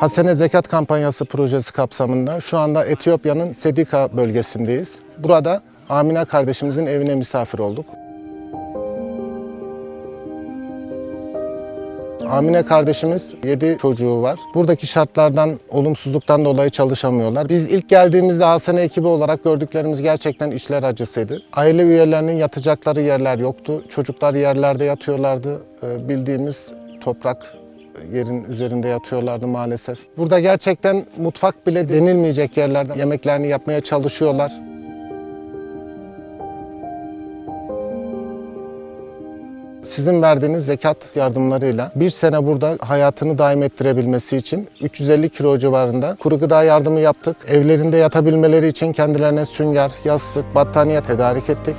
Hasene Zekat Kampanyası projesi kapsamında şu anda Etiyopya'nın Sedika bölgesindeyiz. Burada Amine kardeşimizin evine misafir olduk. Amine kardeşimiz 7 çocuğu var. Buradaki şartlardan, olumsuzluktan dolayı çalışamıyorlar. Biz ilk geldiğimizde Hasene ekibi olarak gördüklerimiz gerçekten işler acısıydı. Aile üyelerinin yatacakları yerler yoktu. Çocuklar yerlerde yatıyorlardı. Ee, Bildiğimiz toprak yerin üzerinde yatıyorlardı maalesef. Burada gerçekten mutfak bile denilmeyecek yerlerde yemeklerini yapmaya çalışıyorlar. Sizin verdiğiniz zekat yardımlarıyla bir sene burada hayatını daim ettirebilmesi için 350 kilo civarında kuru gıda yardımı yaptık. Evlerinde yatabilmeleri için kendilerine sünger, yastık, battaniye tedarik ettik.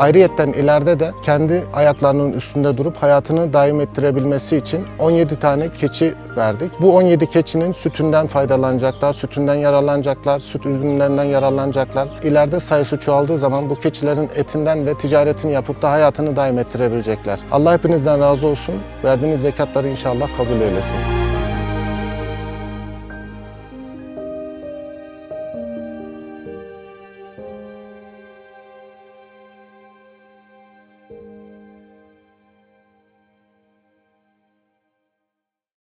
Ayrıyetten ileride de kendi ayaklarının üstünde durup hayatını daim ettirebilmesi için 17 tane keçi verdik. Bu 17 keçinin sütünden faydalanacaklar, sütünden yararlanacaklar, süt ürünlerinden yararlanacaklar. İleride sayısı çoğaldığı zaman bu keçilerin etinden ve ticaretini yapıp da hayatını daim ettirebilecekler. Allah hepinizden razı olsun. Verdiğiniz zekatları inşallah kabul eylesin.